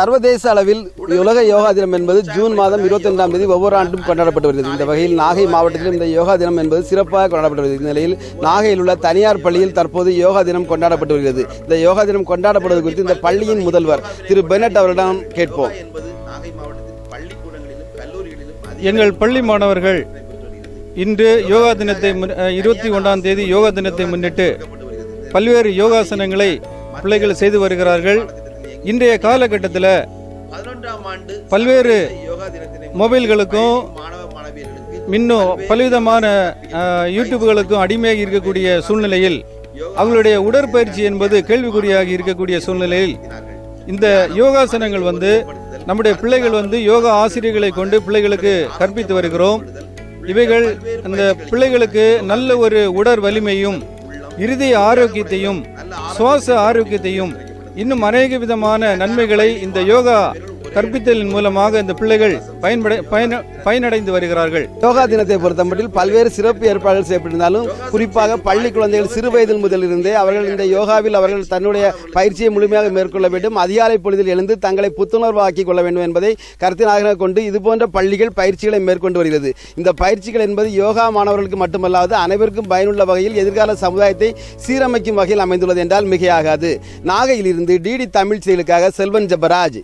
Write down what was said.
சர்வதேச அளவில் உலக யோகா தினம் என்பது ஜூன் மாதம் இருபத்தி ரெண்டாம் தேதி ஒவ்வொரு ஆண்டும் கொண்டாடப்பட்டு வருகிறது. இந்த வகையில் நாகை மாவட்டத்திலும் இந்த யோகா தினம் என்பது சிறப்பாக கொண்டாடப்பட்டு வருகிறது. இந்த நிலையில் நாகையில் உள்ள தனியார் பள்ளியில் தற்போது யோகா தினம் கொண்டாடப்பட்டு வருகிறது. இந்த யோகா தினம் கொண்டாடப்படுவது குறித்து இந்த பள்ளியின் முதல்வர் திரு பெனட் அவரிடம் கேட்போம். எங்கள் பள்ளி மாணவர்கள் இன்று யோகா தினத்தை முன்- இருபத்தி ஒன்றாம் தேதி யோகா தினத்தை முன்னிட்டு பல்வேறு யோகாசனங்களை பிள்ளைகள் செய்து வருகிறார்கள். இன்றைய காலகட்டத்தில் பல்வேறு மொபைல்களுக்கும் இன்னும் பலவிதமான யூடியூப்களுக்கும் அடிமையாகி இருக்கக்கூடிய சூழ்நிலையில் அவங்களுடைய உடற்பயிற்சி என்பது கேள்விக்குறியாகி இருக்கக்கூடிய சூழ்நிலையில் இந்த யோகாசனங்கள் வந்து நம்முடைய பிள்ளைகள் வந்து யோகா ஆசிரியர்களை கொண்டு பிள்ளைகளுக்கு கற்பித்து வருகிறோம். இவைகள் அந்த பிள்ளைகளுக்கு நல்ல ஒரு உடற் வலிமையும் இருதய ஆரோக்கியத்தையும் சுவாச ஆரோக்கியத்தையும் இன்னும் அநேக விதமான நன்மைகளை இந்த யோகா கற்பித்தலின் மூலமாக இந்த பிள்ளைகள் பயன்பட பயன பயனடைந்து வருகிறார்கள். யோகா தினத்தை பொறுத்தமட்டில் பல்வேறு சிறப்பு ஏற்பாடுகள் செய்யப்பட்டிருந்தாலும் குறிப்பாக பள்ளி குழந்தைகள் சிறு வயதில் முதலிருந்தே அவர்கள் இந்த யோகாவில் அவர்கள் தன்னுடைய பயிற்சியை முழுமையாக மேற்கொள்ள வேண்டும். அதிகாலை பொழுதில் எழுந்து தங்களை புத்துணர்வாக்கிக் கொள்ள வேண்டும் என்பதை கருத்தினாக கொண்டு இதுபோன்ற பள்ளிகள் பயிற்சிகளை மேற்கொண்டு வருகிறது. இந்த பயிற்சிகள் என்பது யோகா மாணவர்களுக்கு மட்டுமல்லாது அனைவருக்கும் பயனுள்ள வகையில் எதிர்கால சமுதாயத்தை சீரமைக்கும் வகையில் அமைந்துள்ளது என்றால் மிகையாகாது. நாகையிலிருந்து டிடி தமிழ் செயலுக்காக செல்வன் ஜபராஜ்.